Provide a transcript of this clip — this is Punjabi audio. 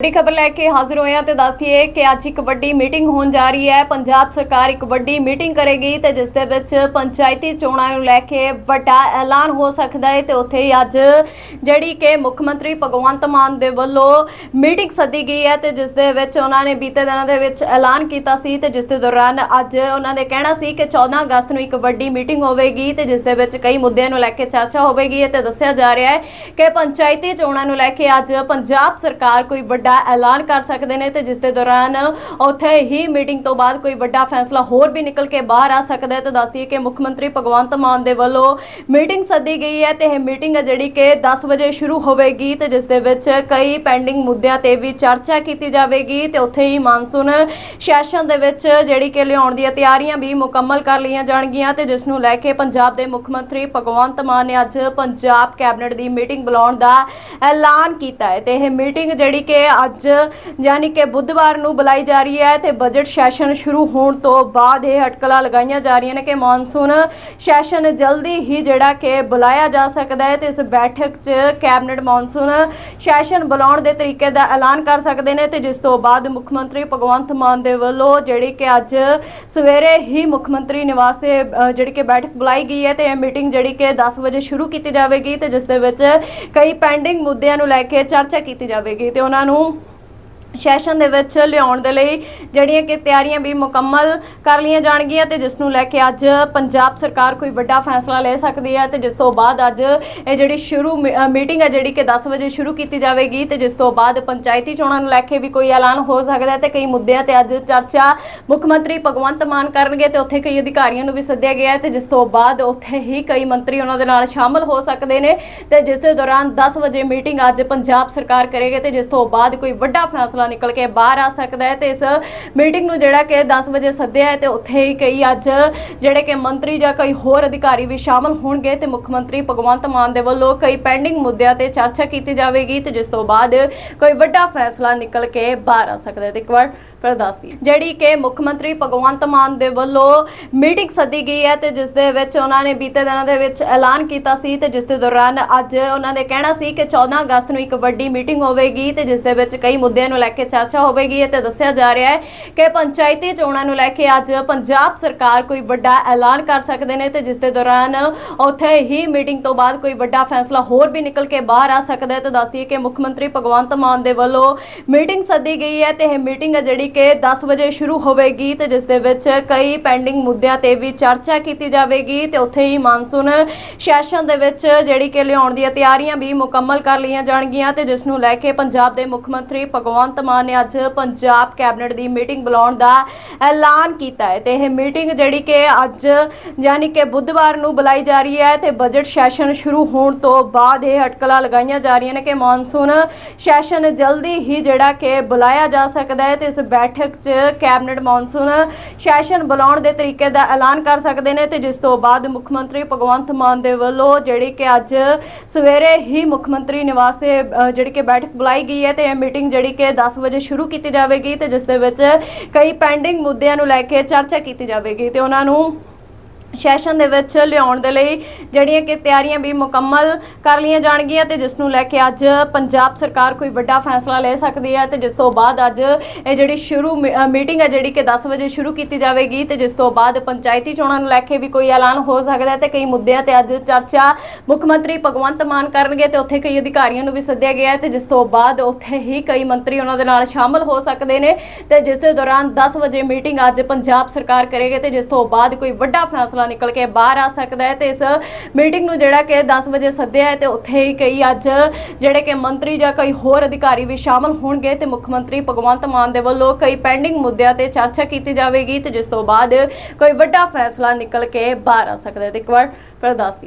ਵੱਡੀ ਖਬਰ ਲੈ ਕੇ ਹਾਜ਼ਰ ਹੋਏ ਹਾਂ ਤੇ ਦੱਸਦੀਏ ਕਿ ਅੱਜ ਇੱਕ ਵੱਡੀ ਮੀਟਿੰਗ ਹੋਣ ਜਾ ਰਹੀ ਹੈ। ਪੰਜਾਬ ਸਰਕਾਰ ਇੱਕ ਵੱਡੀ ਮੀਟਿੰਗ ਕਰੇਗੀ ਤੇ ਜਿਸ ਦੇ ਵਿੱਚ ਪੰਚਾਇਤੀ ਚੋਣਾਂ ਨੂੰ ਲੈ ਕੇ ਵੱਡਾ ਐਲਾਨ ਹੋ ਸਕਦਾ ਹੈ ਤੇ ਉੱਥੇ ਹੀ ਅੱਜ ਜਿਹੜੀ ਕਿ ਮੁੱਖ ਮੰਤਰੀ ਭਗਵੰਤ ਮਾਨ ਦੇ ਵੱਲੋਂ ਮੀਟਿੰਗ ਸੱਦੀ ਗਈ ਹੈ ਤੇ ਜਿਸ ਦੇ ਵਿੱਚ ਉਹਨਾਂ ਨੇ ਬੀਤੇ ਦਿਨਾਂ ਦੇ ਵਿੱਚ ਐਲਾਨ ਕੀਤਾ ਸੀ ਤੇ ਜਿਸ ਦੇ ਦੌਰਾਨ ਅੱਜ ਉਹਨਾਂ ਨੇ ਕਹਿਣਾ ਸੀ ਕਿ 14 ਅਗਸਤ ਨੂੰ ਇੱਕ ਵੱਡੀ ਮੀਟਿੰਗ ਹੋਵੇਗੀ ਤੇ ਜਿਸ ਦੇ ਵਿੱਚ ਕਈ ਮੁੱਦਿਆਂ ਨੂੰ ਲੈ ਕੇ ਚਰਚਾ ਹੋਵੇਗੀ ਤੇ ਦੱਸਿਆ ਜਾ ਰਿਹਾ ਹੈ ਕਿ ਪੰਚਾਇਤੀ ਚੋਣਾਂ ਨੂੰ ਲੈ ਕੇ ਅੱਜ ਪੰਜਾਬ ਸਰਕਾਰ ਕੋਈ ਵੱਡਾ ਐਲਾਨ ਕਰ ਸਕਦੇ ਨੇ ਤੇ ਜਿਸ ਦੇ ਦੌਰਾਨ ਉੱਥੇ ਹੀ ਮੀਟਿੰਗ ਤੋਂ ਬਾਅਦ ਕੋਈ ਵੱਡਾ ਫੈਸਲਾ ਹੋਰ ਵੀ ਨਿਕਲ ਕੇ ਬਾਹਰ ਆ ਸਕਦਾ ਹੈ। ਤੇ ਦੱਸਦੀਏ ਕਿ ਮੁੱਖ ਮੰਤਰੀ ਭਗਵੰਤ ਮਾਨ ਦੇ ਵੱਲੋਂ ਮੀਟਿੰਗ ਸੱਦੀ ਗਈ ਹੈ ਤੇ ਇਹ ਮੀਟਿੰਗ ਹੈ ਜਿਹੜੀ ਕਿ 10 ਵਜੇ ਸ਼ੁਰੂ ਹੋਵੇਗੀ ਤੇ ਜਿਸ ਦੇ ਵਿੱਚ ਕਈ ਪੈਂਡਿੰਗ ਮੁੱਦਿਆਂ ਤੇ ਵੀ ਚਰਚਾ ਕੀਤੀ ਜਾਵੇਗੀ ਤੇ ਉੱਥੇ ਹੀ ਮਾਨਸੂਨ ਸੈਸ਼ਨ ਦੇ ਵਿੱਚ ਜਿਹੜੀ ਕਿ ਲਿਆਉਣ ਦੀਆਂ ਤਿਆਰੀਆਂ ਵੀ ਮੁਕੰਮਲ ਕਰ ਲਈਆਂ ਜਾਣਗੀਆਂ ਤੇ ਜਿਸ ਨੂੰ ਲੈ ਕੇ ਪੰਜਾਬ ਦੇ ਮੁੱਖ ਮੰਤਰੀ ਭਗਵੰਤ ਮਾਨ ਨੇ ਅੱਜ ਪੰਜਾਬ ਕੈਬਨਿਟ ਦੀ ਮੀਟਿੰਗ ਬੁਲਾਉਣ ਦਾ ਐਲਾਨ ਕੀਤਾ ਹੈ ਤੇ ਇਹ ਮੀਟਿੰਗ ਜਿਹੜੀ ਕਿ ਅੱਜ ਯਾਨੀ ਕਿ ਬੁੱਧਵਾਰ ਨੂੰ ਬੁਲਾਈ ਜਾ ਰਹੀ ਹੈ ਤੇ ਬਜਟ ਸੈਸ਼ਨ ਸ਼ੁਰੂ ਹੋਣ ਤੋਂ ਬਾਅਦ ਇਹ ਅਟਕਲਾਂ ਲਗਾਈਆਂ ਜਾ ਰਹੀਆਂ ਨੇ ਕਿ ਮੌਨਸੂਨ ਸੈਸ਼ਨ ਜਲਦੀ ਹੀ ਜਿਹੜਾ ਕਿ ਬੁਲਾਇਆ ਜਾ ਸਕਦਾ ਹੈ ਤੇ ਇਸ ਬੈਠਕ 'ਚ ਕੈਬਨਿਟ ਮੌਨਸੂਨ ਸੈਸ਼ਨ ਬੁਲਾਉਣ ਦੇ ਤਰੀਕੇ ਦਾ ਐਲਾਨ ਕਰ ਸਕਦੇ ਨੇ ਤੇ ਜਿਸ ਤੋਂ ਬਾਅਦ ਮੁੱਖ ਮੰਤਰੀ ਭਗਵੰਤ ਮਾਨ ਦੇ ਵੱਲੋਂ ਜਿਹੜੀ ਕਿ ਅੱਜ ਸਵੇਰੇ ਹੀ ਮੁੱਖ ਮੰਤਰੀ ਨਿਵਾਸ ਤੇ ਜਿਹੜੀ ਕਿ ਬੈਠਕ ਬੁਲਾਈ ਗਈ ਹੈ ਤੇ ਇਹ ਮੀਟਿੰਗ ਜਿਹੜੀ ਕਿ 10 ਵਜੇ ਸ਼ੁਰੂ ਕੀਤੀ ਜਾਵੇਗੀ ਤੇ ਜਿਸ ਦੇ ਵਿੱਚ ਕਈ ਪੈਂਡਿੰਗ ਮੁੱਦਿਆਂ ਨੂੰ ਲੈ ਕੇ ਚਰਚਾ ਕੀਤੀ ਜਾਵੇਗੀ ਤੇ ਉਹਨਾਂ ਨੂੰ ਸੈਸ਼ਨ ਦੇ ਵਿੱਚ ਲਿਆਉਣ ਦੇ ਲਈ ਜਿਹੜੀਆਂ ਕਿ ਤਿਆਰੀਆਂ ਵੀ ਮੁਕੰਮਲ ਕਰ ਲਈਆਂ ਜਾਣਗੀਆਂ ਤੇ ਜਿਸ ਨੂੰ ਲੈ ਕੇ ਅੱਜ ਪੰਜਾਬ ਸਰਕਾਰ ਕੋਈ ਵੱਡਾ ਫੈਸਲਾ ਲੈ ਸਕਦੀ ਹੈ ਤੇ ਜਿਸ ਤੋਂ ਬਾਅਦ ਅੱਜ ਇਹ ਜਿਹੜੀ ਸ਼ੁਰੂ ਮੀ- ਮੀਟਿੰਗ ਹੈ ਜਿਹੜੀ ਕਿ 10 ਵਜੇ ਸ਼ੁਰੂ ਕੀਤੀ ਜਾਵੇਗੀ ਤੇ ਜਿਸ ਤੋਂ ਬਾਅਦ ਪੰਚਾਇਤੀ ਚੋਣਾਂ ਨੂੰ ਲੈ ਕੇ ਵੀ ਕੋਈ ਐਲਾਨ ਹੋ ਸਕਦਾ ਹੈ ਤੇ ਕਈ ਮੁੱਦਿਆਂ ਤੇ ਅੱਜ ਚਰਚਾ ਮੁੱਖ ਮੰਤਰੀ ਭਗਵੰਤ ਮਾਨ ਕਰਨਗੇ ਤੇ ਉੱਥੇ ਕਈ ਅਧਿਕਾਰੀਆਂ ਨੂੰ ਵੀ ਸੱਦਿਆ ਗਿਆ ਹੈ ਤੇ ਜਿਸ ਤੋਂ ਬਾਅਦ ਉੱਥੇ ਹੀ ਕਈ ਮੰਤਰੀ ਉਹਨਾਂ ਦੇ ਨਾਲ ਸ਼ਾਮਲ ਹੋ ਸਕਦੇ ਨੇ ਤੇ ਜਿਸ ਦੇ ਦੌਰਾਨ 10 ਵਜੇ ਮੀਟਿੰਗ ਅੱਜ ਪੰਜਾਬ ਸਰਕਾਰ ਕਰੇਗੀ ਤੇ ਜਿਸ ਤੋਂ ਬਾਅਦ ਕੋਈ ਵੱਡਾ ਫੈਸਲਾ ਨਿਕਲ ਕੇ ਬਾਹਰ ਆ ਸਕਦਾ ਹੈ ਤੇ ਇਸ ਮੀਟਿੰਗ ਨੂੰ ਜਿਹੜਾ ਕਿ 10 ਵਜੇ ਸੱਦਿਆ ਹੈ ਤੇ ਉੱਥੇ ਹੀ ਕਈ ਅੱਜ ਜਿਹੜੇ ਕਿ ਮੰਤਰੀ ਜਾਂ ਕਈ ਹੋਰ ਅਧਿਕਾਰੀ ਵੀ ਸ਼ਾਮਲ ਹੋਣਗੇ ਤੇ ਮੁੱਖ ਮੰਤਰੀ ਭਗਵੰਤ ਮਾਨ ਦੇ ਵੱਲੋਂ ਕਈ ਪੈਂਡਿੰਗ ਮੁੱਦਿਆਂ ਤੇ ਚਰਚਾ ਕੀਤੀ ਜਾਵੇਗੀ ਤੇ ਜਿਸ ਤੋਂ ਬਾਅਦ ਕੋਈ ਵੱਡਾ ਫੈਸਲਾ ਨਿਕਲ ਕੇ ਬਾਹਰ ਆ ਸਕਦਾ ਹੈ। ਤੇ ਇੱਕ ਵਾਰ ਫਿਰ ਦੱਸਦੀ ਜਿਹੜੀ ਕਿ ਮੁੱਖ ਮੰਤਰੀ ਭਗਵੰਤ ਮਾਨ ਦੇ ਵੱਲੋਂ ਮੀਟਿੰਗ ਸੱਦੀ ਗਈ ਹੈ ਤੇ ਜਿਸ ਦੇ ਵਿੱਚ ਉਹਨਾਂ ਨੇ ਬੀਤੇ ਦਿਨਾਂ ਦੇ ਵਿੱਚ ਐਲਾਨ ਕੀਤਾ ਸੀ ਤੇ ਜਿਸ ਦੇ ਦੌਰਾਨ ਅੱਜ ਉਹਨਾਂ ਦੇ ਕਹਿਣਾ ਸੀ ਕਿ 14 ਅਗਸਤ ਨੂੰ ਇੱਕ ਵੱਡੀ ਮੀਟਿੰਗ ਹੋਵੇਗੀ ਤੇ ਜਿਸ ਦੇ ਵਿੱਚ ਕਈ ਮੁੱਦਿਆਂ ਨੂੰ ਲੈ ਕੇ ਚਰਚਾ ਹੋਵੇਗੀ ਤੇ ਦੱਸਿਆ ਜਾ ਰਿਹਾ ਹੈ ਕਿ ਪੰਚਾਇਤੀ ਚੋਣਾਂ ਨੂੰ ਲੈ ਕੇ ਅੱਜ ਪੰਜਾਬ ਸਰਕਾਰ ਕੋਈ ਵੱਡਾ ਐਲਾਨ ਕਰ ਸਕਦੇ ਨੇ ਤੇ ਜਿਸ ਦੇ ਦੌਰਾਨ ਉੱਥੇ ਹੀ ਮੀਟਿੰਗ ਤੋਂ ਬਾਅਦ ਕੋਈ ਵੱਡਾ ਫੈਸਲਾ ਹੋਰ ਵੀ ਨਿਕਲ ਕੇ ਬਾਹਰ ਆ ਸਕਦਾ ਹੈ। ਤੇ ਦੱਸਦੀਏ ਕਿ ਮੁੱਖ ਮੰਤਰੀ ਭਗਵੰਤ ਮਾਨ ਦੇ ਵੱਲੋਂ ਮੀਟਿੰਗ ਸੱਦੀ ਗਈ ਹੈ ਤੇ ਇਹ ਮੀਟਿੰਗ ਹੈ ਜਿਹੜੀ ਕਿ 10 ਵਜੇ ਸ਼ੁਰੂ ਹੋਵੇਗੀ ਤੇ ਜਿਸ ਦੇ ਵਿੱਚ ਕਈ ਪੈਂਡਿੰਗ ਮੁੱਦਿਆਂ ਤੇ ਵੀ ਚਰਚਾ ਕੀਤੀ ਜਾਵੇਗੀ ਤੇ ਉੱਥੇ ਹੀ ਮਾਨਸੂਨ ਸੈਸ਼ਨ ਦੇ ਵਿੱਚ ਜਿਹੜੀ ਕਿ ਲਿਆਉਣ ਦੀਆਂ ਤਿਆਰੀਆਂ ਵੀ ਮੁਕੰਮਲ ਕਰ ਲਈਆਂ ਜਾਣਗੀਆਂ ਤੇ ਜਿਸ ਨੂੰ ਲੈ ਕੇ ਪੰਜਾਬ ਦੇ ਮੁੱਖ ਮੰਤਰੀ ਭਗਵੰਤ ਮਾਨ ਨੇ ਅੱਜ ਪੰਜਾਬ ਕੈਬਨਿਟ ਦੀ ਮੀਟਿੰਗ ਬੁਲਾਉਣ ਦਾ ਐਲਾਨ ਕੀਤਾ ਹੈ ਤੇ ਇਹ ਮੀਟਿੰਗ ਜਿਹੜੀ ਕਿ ਅੱਜ ਯਾਨੀ ਕਿ ਬੁੱਧਵਾਰ ਨੂੰ ਬੁਲਾਈ ਜਾ ਰਹੀ ਹੈ ਤੇ ਬਜਟ ਸੈਸ਼ਨ ਸ਼ੁਰੂ ਹੋਣ ਤੋਂ ਬਾਅਦ ਇਹ ਅਟਕਲਾਂ ਲਗਾਈਆਂ ਜਾ ਰਹੀਆਂ ਨੇ ਕਿ ਮੌਨਸੂਨ ਸੈਸ਼ਨ ਜਲਦੀ ਹੀ ਜਿਹੜਾ ਕਿ ਬੁਲਾਇਆ ਜਾ ਸਕਦਾ ਹੈ ਤੇ ਇਸ ਬੈਠਕ 'ਚ ਕੈਬਨਿਟ ਮੌਨਸੂਨ ਸੈਸ਼ਨ ਬੁਲਾਉਣ ਦੇ ਤਰੀਕੇ ਦਾ ਐਲਾਨ ਕਰ ਸਕਦੇ ਨੇ ਤੇ ਜਿਸ ਤੋਂ ਬਾਅਦ ਮੁੱਖ ਮੰਤਰੀ ਭਗਵੰਤ ਮਾਨ ਦੇ ਵੱਲੋਂ ਜਿਹੜੀ ਕਿ ਅੱਜ ਸਵੇਰੇ ਹੀ ਮੁੱਖ ਮੰਤਰੀ ਨਿਵਾਸ ਤੇ ਜਿਹੜੀ ਕਿ ਬੈਠਕ ਬੁਲਾਈ ਗਈ ਹੈ ਤੇ ਇਹ ਮੀਟਿੰਗ ਜਿਹੜੀ ਕਿ 10 ਵਜੇ ਸ਼ੁਰੂ ਕੀਤੀ ਜਾਵੇਗੀ ਤੇ ਜਿਸ ਦੇ ਵਿੱਚ ਕਈ ਪੈਂਡਿੰਗ ਮੁੱਦਿਆਂ ਨੂੰ ਲੈ ਕੇ ਚਰਚਾ ਕੀਤੀ ਜਾਵੇਗੀ ਤੇ ਉਹਨਾਂ ਨੂੰ ਸੈਸ਼ਨ ਦੇ ਵਿੱਚ ਲਿਆਉਣ ਦੇ ਲਈ ਜਿਹੜੀਆਂ ਕਿ ਤਿਆਰੀਆਂ ਵੀ ਮੁਕੰਮਲ ਕਰ ਲਈਆਂ ਜਾਣਗੀਆਂ ਤੇ ਜਿਸ ਨੂੰ ਲੈ ਕੇ ਅੱਜ ਪੰਜਾਬ ਸਰਕਾਰ ਕੋਈ ਵੱਡਾ ਫੈਸਲਾ ਲੈ ਸਕਦੀ ਹੈ ਤੇ ਜਿਸ ਤੋਂ ਬਾਅਦ ਅੱਜ ਇਹ ਜਿਹੜੀ ਸ਼ੁਰੂ ਮੀ- ਮੀਟਿੰਗ ਹੈ ਜਿਹੜੀ ਕਿ 10 ਵਜੇ ਸ਼ੁਰੂ ਕੀਤੀ ਜਾਵੇਗੀ ਤੇ ਜਿਸ ਤੋਂ ਬਾਅਦ ਪੰਚਾਇਤੀ ਚੋਣਾਂ ਨੂੰ ਲੈ ਕੇ ਵੀ ਕੋਈ ਐਲਾਨ ਹੋ ਸਕਦਾ ਹੈ ਤੇ ਕਈ ਮੁੱਦਿਆਂ ਤੇ ਅੱਜ ਚਰਚਾ ਮੁੱਖ ਮੰਤਰੀ ਭਗਵੰਤ ਮਾਨ ਕਰਨਗੇ ਤੇ ਉੱਥੇ ਕਈ ਅਧਿਕਾਰੀਆਂ ਨੂੰ ਵੀ ਸੱਦਿਆ ਗਿਆ ਹੈ ਤੇ ਜਿਸ ਤੋਂ ਬਾਅਦ ਉੱਥੇ ਹੀ ਕਈ ਮੰਤਰੀ ਉਹਨਾਂ ਦੇ ਨਾਲ ਸ਼ਾਮਲ ਹੋ ਸਕਦੇ ਨੇ ਤੇ ਜਿਸ ਦੇ ਦੌਰਾਨ 10 ਵਜੇ ਮੀਟਿੰਗ ਅੱਜ ਪੰਜਾਬ ਸਰਕਾਰ ਕਰੇਗੀ ਤੇ ਜਿਸ ਤੋਂ ਬਾਅਦ ਕੋਈ ਵੱਡਾ ਫੈਸਲਾ ਨਿਕਲ ਕੇ ਬਾਹਰ ਆ ਸਕਦਾ ਹੈ ਤੇ ਇਸ ਮੀਟਿੰਗ ਨੂੰ ਜਿਹੜਾ ਕਿ 10 ਵਜੇ ਸੱਦਿਆ ਹੈ ਤੇ ਉੱਥੇ ਹੀ ਕਈ ਅੱਜ ਜਿਹੜੇ ਕਿ ਮੰਤਰੀ ਜਾਂ ਕਈ ਹੋਰ ਅਧਿਕਾਰੀ ਵੀ ਸ਼ਾਮਲ ਹੋਣਗੇ ਤੇ ਮੁੱਖ ਮੰਤਰੀ ਭਗਵੰਤ ਮਾਨ ਦੇ ਵੱਲੋਂ ਕਈ ਪੈਂਡਿੰਗ ਮੁੱਦਿਆਂ ਤੇ ਚਰਚਾ ਕੀਤੀ ਜਾਵੇਗੀ ਤੇ ਜਿਸ ਤੋਂ ਬਾਅਦ ਕੋਈ ਵੱਡਾ ਫੈਸਲਾ ਨਿਕਲ ਕੇ ਬਾਹਰ ਆ ਸਕਦਾ ਹੈ। ਤੇ ਇੱਕ ਵਾਰ ਫਿਰ ਦੱਸਦੀ